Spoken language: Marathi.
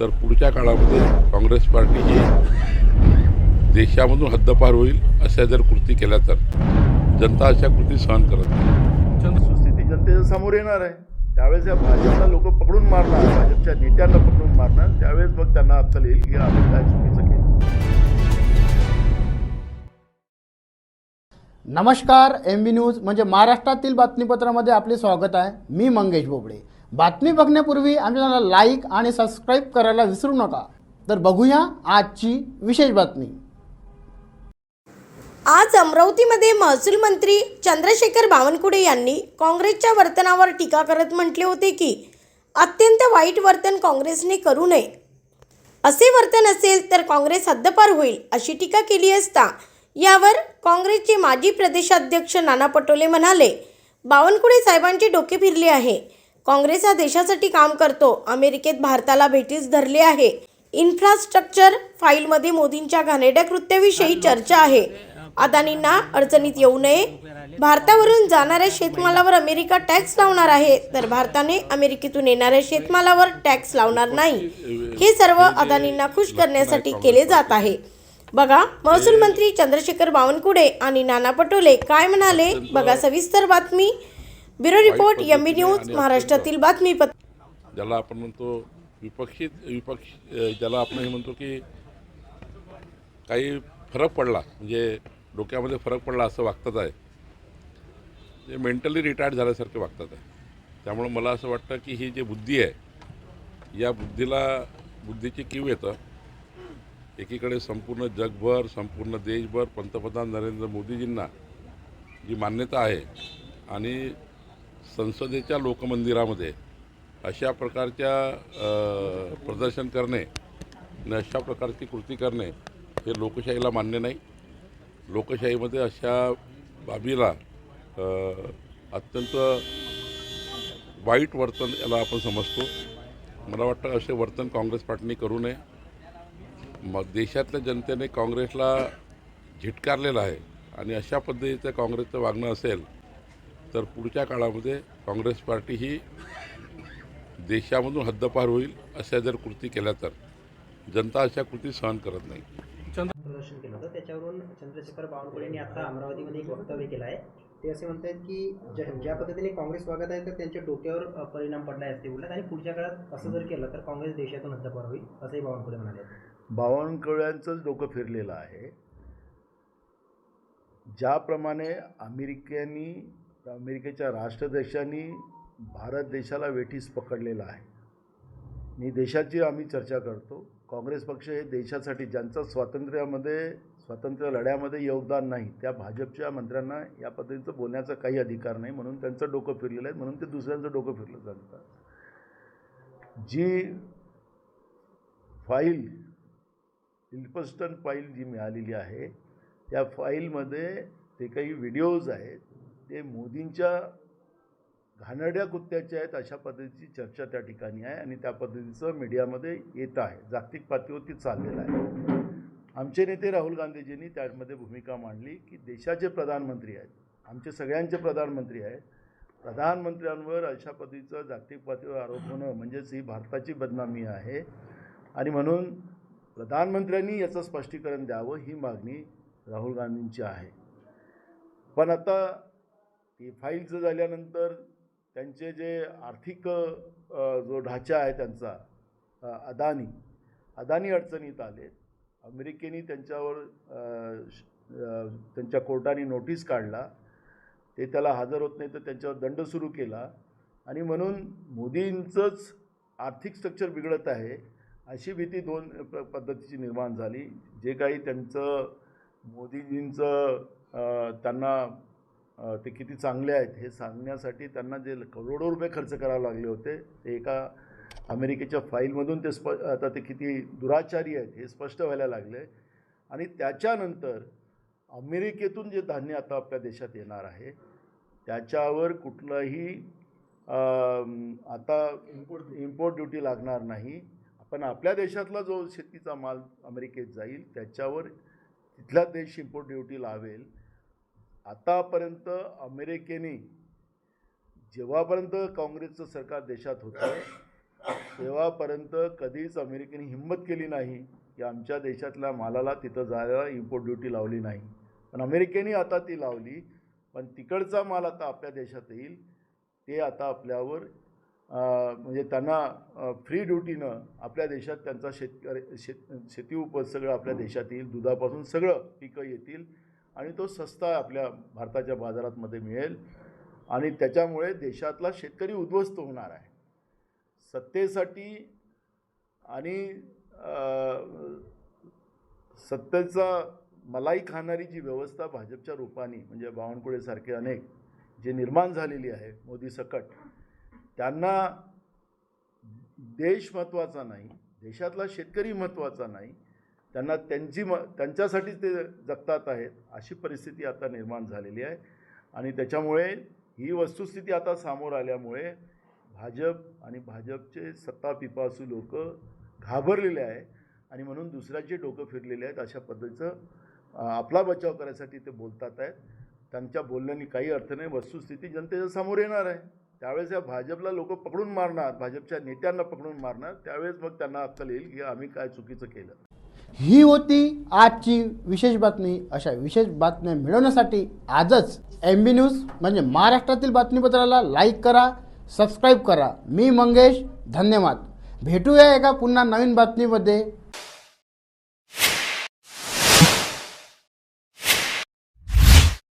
तर पुढच्या काळामध्ये काँग्रेस पार्टी ही देशामधून हद्दपार होईल अशा जर कृती केल्या तर. जनता अशा कृती सहन करत नाही. सुस्थिती जनतेच्या समोर येणार आहे. त्यावेळेस या भाजपला लोक पकडून मारणार भाजपच्या नेत्यांना पकडून मारणार. त्यावेळेस मग त्यांना अक्कल येईल की आपण काय चुकीचं केलं. नमस्कार एम बी न्यूज म्हणजे महाराष्ट्रातील बातमीपत्रामध्ये आपले स्वागत आहे. मी मंगेश बोबडे. बातमी बघण्यापूर्वी आमच्या चॅनलला लाईक आणि सबस्क्राईब करायला विसरू नका. तर बघूया आजची विशेष बातमी. आज अमरावतीमध्ये महसूल मंत्री चंद्रशेखर बावनकुळे यांनी काँग्रेसच्या वर्तनावर टीका करत म्हटले होते की अत्यंत वाईट वर्तन काँग्रेसने करू नये. असे वर्तन असेल तर काँग्रेस हद्दपार होईल अशी टीका केली असता यावर काँग्रेसचे माजी प्रदेशाध्यक्ष नाना पटोले म्हणाले बावनकुळे साहेबांचे डोके फिरले आहे. काँग्रेस हा देशासाठी काम करतो. अमेरिकेत भारताला भेटीस धरले आहे. इन्फ्रास्ट्रक्चर फाईलमध्ये मोदींच्या घाणेरड्या कृत्याविषयी चर्चा आहे. अदानींना अडचणीत येऊ नये. भारतावरून जाणाऱ्या शेतमालावर अमेरिका टॅक्स लावणार आहे. तर भारताने अमेरिकेतून येणाऱ्या शेतमालावर टॅक्स लावणार नाही. हे सर्व अदानींना खुश करण्यासाठी केले जात आहे. बघा महसूल मंत्री चंद्रशेखर बावनकुळे आणि नाना पटोले काय म्हणाले? बघा. सविस्तर बातमी. Bureau report M B news महाराष्ट्रातील बातमीपत्र. ज्याला आपण म्हणतो विपक्षी विपक्ष ज्याला आपण हे म्हणतो की काही फरक पडला म्हणजे डोक्यामध्ये फरक पडला असं वागतात आहे. जे मेंटली रिटायर्ड झाल्यासारखे वागतात आहे. त्यामुळं मला असं वाटतं की ही जी बुद्धी आहे या बुद्धीला बुद्धीची कीव येतं. एकीकडे संपूर्ण जगभर संपूर्ण देशभर पंतप्रधान नरेंद्र मोदीजींना जी मान्यता आहे आणि संसदेच्या लोकमंदिरामध्ये अशा प्रकारच्या प्रदर्शन करणे आणि अशा प्रकारची कृती करणे हे लोकशाहीला मान्य नाही. लोकशाहीमध्ये अशा बाबीला अत्यंत वाईट वर्तन याला आपण समजतो. मला वाटतं असे वर्तन काँग्रेस पार्टीने करू नये. मग देशातल्या जनतेने काँग्रेसला झिटकारलेलं आहे आणि अशा पद्धतीचं काँग्रेसचं वागणं असेल तर पुढच्या काळामध्ये काँग्रेस पार्टी ही देशामधून हद्दपार होईल अशा जर कृती केल्या तर. जनता अशा कृती सहन करत नाही. प्रदर्शन केलं होतं. त्याच्यावरून चंद्रशेखर बावनकुळे यांनी आता अमरावतीमध्ये एक वक्तव्य केलं आहे. ते असे म्हणतात की ज्या ज्या पद्धतीने काँग्रेस वागत आहे तर त्यांच्या डोक्यावर परिणाम पडला आहे असे बोलतात. आणि पुढच्या काळात असं जर केलं तर काँग्रेस देशातून हद्दपार होईल असंही बावनकुळे म्हणाले. बावनकुळ्यांचंच डोकं फिरलेलं आहे. ज्याप्रमाणे अमेरिकेनी तर अमेरिकेच्या राष्ट्राध्यक्षांनी भारत देशाला वेठीस पकडलेला आहे. मी देशाची आम्ही चर्चा करतो. काँग्रेस पक्ष हे देशासाठी ज्यांचं स्वातंत्र्यामध्ये स्वातंत्र्य लढ्यामध्ये योगदान नाही त्या भाजपच्या मंत्र्यांना या पद्धतीचं बोलण्याचा काही अधिकार नाही म्हणून त्यांचं डोकं फिरलेलं आहे म्हणून ते दुसऱ्यांचं डोकं फिरलं जाणतात जी फाईल इल्पस्टन फाईल जी मिळालेली आहे त्या फाईलमध्ये ते काही व्हिडिओज आहेत ते मोदींच्या घाणेरड्या कुत्त्याचे आहेत अशा पद्धतीची चर्चा त्या ठिकाणी आहे आणि त्या पद्धतीचं मीडियामध्ये येत आहे. जागतिक पातळीवरती चाललेलं आहे. आमचे नेते राहुल गांधीजींनी त्यामध्ये भूमिका मांडली की देशाचे प्रधानमंत्री आहेत आमचे सगळ्यांचे प्रधानमंत्री आहेत. प्रधानमंत्र्यांवर अशा पद्धतीचं जागतिक पातळीवर आरोप होणं म्हणजेच ही भारताची बदनामी आहे. आणि म्हणून प्रधानमंत्र्यांनी याचं स्पष्टीकरण द्यावं ही मागणी राहुल गांधींची आहे. पण आता ती फाईलचं झाल्यानंतर त्यांचे जे आर्थिक जो ढाचा आहे त्यांचा अदानी अदानी अडचणीत आले. अमेरिकेने त्यांच्यावर श- त्यांच्या कोर्टाने नोटीस काढला. ते त्याला हजर होत नाही तर त्यांच्यावर दंड सुरू केला. आणि म्हणून मोदींचंच आर्थिक स्ट्रक्चर बिघडत आहे अशी भीती दोन प पद्धतीची निर्माण झाली. जे काही त्यांचं मोदीजींचं त्यांना ते किती चांगले आहेत हे सांगण्यासाठी त्यांना जे करोडो रुपये खर्च करावे लागले होते ते एका अमेरिकेच्या फाईलमधून ते स्प आता ते किती दुराचारी आहेत हे स्पष्ट व्हायला लागले. आणि त्याच्यानंतर अमेरिकेतून जे धान्य आता आपल्या देशात येणार आहे त्याच्यावर कुठलंही आता इम्पोर्ट इम्पोर्ट ड्युटी लागणार नाही. पण आपल्या देशातला जो शेतीचा माल अमेरिकेत जाईल त्याच्यावर तिथला देश इम्पोर्ट ड्युटी लावेल. आतापर्यंत अमेरिकेने जेव्हापर्यंत काँग्रेसचं सरकार देशात होतं तेव्हापर्यंत कधीच अमेरिकेने हिंमत केली नाही की आमच्या देशातल्या मालाला तिथं जायला इम्पोर्ट ड्युटी लावली नाही. पण अमेरिकेने आता ती लावली पण तिकडचा माल आता आपल्या देशात येईल. ते आता आपल्यावर म्हणजे त्यांना फ्री ड्युटीनं आपल्या देशात त्यांचा शेतकरी शेत शेती उपज सगळं आपल्या देशात येईल. दुधापासून सगळं पिकं येतील. आणि तो सस्ता आपल्या भारताच्या बाजारातमध्ये मिळेल. आणि त्याच्यामुळे देशातला शेतकरी उद्ध्वस्त होणार आहे. सत्तेसाठी आणि सत्तेचा मलाई खाणारी जी व्यवस्था भाजपच्या रूपाने म्हणजे बावनकुळेसारखे अनेक जे निर्माण झालेली आहे मोदी सकट त्यांना देश महत्त्वाचा नाही देशातला शेतकरी महत्त्वाचा नाही त्यांना त्यांची म त्यांच्यासाठीच ते जगतात आहेत अशी परिस्थिती आता निर्माण झालेली आहे. आणि त्याच्यामुळे ही वस्तुस्थिती आता समोर आल्यामुळे भाजप आणि भाजपचे सत्ता पिपासू लोक घाबरलेले आहे आणि म्हणून दुसऱ्याचे डोकं फिरलेले आहेत अशा पद्धतीचं आपला बचाव करायसाठी ते बोलतात आहेत. त्यांच्या बोलण्याने काही अर्थ नाही वस्तुस्थिती जनतेच्या समोर येणार आहे. त्यावेळेस या भाजपला लोक पकडून मारणार भाजपच्या नेत्यांना पकडून मारणार त्यावेळेस मग त्यांना अक्कल येईल की आम्ही काय चुकीचं केलं. ही होती आजची विशेष बातमी. अशा विशेष बातम्या मिळवण्यासाठी आजच एम बी न्यूज म्हणजे महाराष्ट्रातील बातमीपत्राला लाईक करा सबस्क्राईब करा. मी मंगेश धन्यवाद. भेटूया एका पुन्हा नवीन बातमीमध्ये.